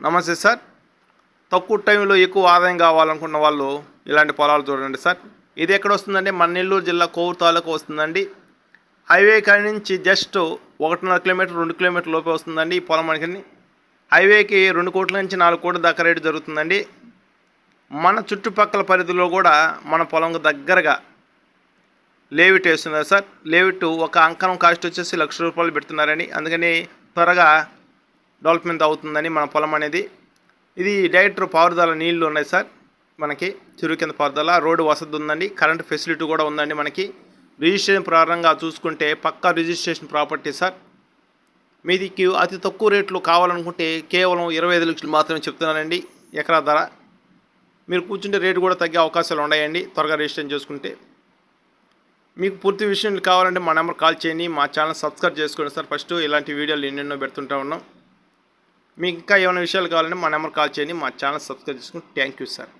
నమస్తే సార్. తక్కువ టైంలో ఎక్కువ ఆదాయం కావాలనుకున్న వాళ్ళు ఇలాంటి పొలాలు చూడండి సార్. ఇది ఎక్కడ వస్తుందండి? మన నెల్లూరు జిల్లా కోవూరు తాలూకు వస్తుందండి. హైవే కాడి నుంచి జస్ట్ ఒకటిన్నర కిలోమీటర్ రెండు కిలోమీటర్ లోపే వస్తుందండి ఈ పొలం మనకి హైవేకి రెండు కోట్ల నుంచి నాలుగు కోట్ల దాకా రేటు జరుగుతుందండి. మన చుట్టుపక్కల పరిధిలో కూడా మన పొలంకు దగ్గరగా లేవిట్ వేస్తున్నారు సార్. లేవిట్ ఒక అంకణం కాస్ట్ వచ్చేసి లక్ష రూపాయలు పెడుతున్నారని అందుకని త్వరగా డెవలప్మెంట్ అవుతుందని మన పొలం అనేది. ఇది డైరెక్టర్ పారుదల నీళ్ళు ఉన్నాయి సార్. మనకి చెరువు కింద పారుదల రోడ్డు వసతి ఉందండి కరెంట్ ఫెసిలిటీ కూడా ఉందండి మనకి. రిజిస్ట్రేషన్ ప్రారంభంగా చూసుకుంటే పక్కా రిజిస్ట్రేషన్ ప్రాపర్టీ సార్. మీదికి అతి తక్కువ రేట్లు కావాలనుకుంటే కేవలం ఇరవై ఐదు లక్షలు మాత్రమే చెప్తున్నానండి ఎకరా ధర. మీరు కూర్చుంటే రేటు కూడా తగ్గే అవకాశాలు ఉన్నాయండి త్వరగా రిజిస్ట్రేషన్ చేసుకుంటే. మీకు పూర్తి విషయం కావాలంటే మా నెంబర్ కాల్ చేయండి మా ఛానల్ సబ్స్క్రైబ్ చేసుకోండి సార్. ఫస్ట్ ఇలాంటి వీడియోలు ఎన్నెన్నో పెడుతుంటా ఉన్నాం. మీకు ఇంకా ఏమైనా విషయాలు కావాలంటే మా నెంబర్ కాల్ చేయండి మా ఛానల్ సబ్స్క్రైబ్ చేసుకుని థ్యాంక్ యూ సార్.